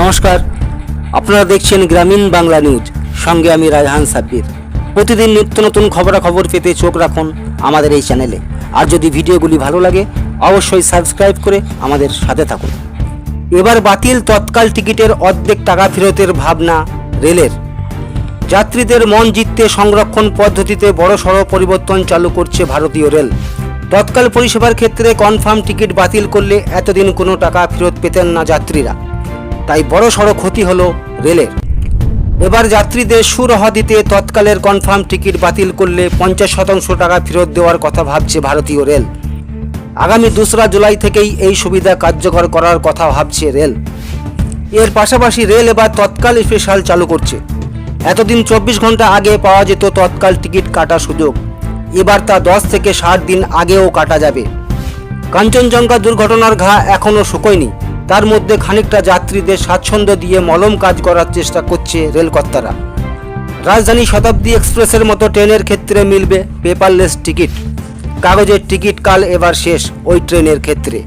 নমস্কার। আপনারা দেখছেন গ্রামীণ বাংলা নিউজ। সঙ্গে আমি রায়হান সাব্বির। প্রতিদিন নিত্য নতুন খবরাখবর পেতে চোখ রাখুন আমাদের এই চ্যানেলে। আর যদি ভিডিওগুলি ভালো লাগে, অবশ্যই সাবস্ক্রাইব করে আমাদের সাথে থাকুন। এবার বাতিল তৎকাল টিকিটের অর্ধেক টাকা ফেরতের ভাবনা রেলের। যাত্রীদের মন জিততে সংরক্ষণ পদ্ধতিতে বড়সড় পরিবর্তন চালু করছে ভারতীয় রেল। তৎকাল পরিষেবার ক্ষেত্রে কনফার্ম টিকিট বাতিল করলে এতদিন কোনো টাকা ফেরত পেতেন না যাত্রীরা। তাই বড় বড়সড় ক্ষতি হলো রেলের। এবার যাত্রীদের সুরাহা দিতে তৎকালের কনফার্ম টিকিট বাতিল করলে পঞ্চাশ শতাংশ টাকা ফেরত দেওয়ার কথা ভাবছে ভারতীয় রেল। আগামী দোসরা জুলাই থেকেই এই সুবিধা কার্যকর করার কথা ভাবছে রেল। এর পাশাপাশি রেল এবার তৎকাল স্পেশাল চালু করছে। এতদিন চব্বিশ ঘণ্টা আগে পাওয়া যেত তৎকাল টিকিট কাটার সুযোগ। এবার তা দশ থেকে ষাট দিন আগেও কাটা যাবে। কাঞ্চনজঙ্ঘা দুর্ঘটনার ঘা এখনও শুকোয়নি। তার মধ্যে খানিকটা যাত্রীদের স্বাচ্ছন্দ্য দিয়ে মলম কাজ করার চেষ্টা করছে রেলকর্তারা। রাজধানী শতাব্দী এক্সপ্রেসের মতো ট্রেনের ক্ষেত্রে মিলবে পেপারলেস টিকিট। কাগজের টিকিট কাল এবার শেষ ওই ট্রেনের ক্ষেত্রে।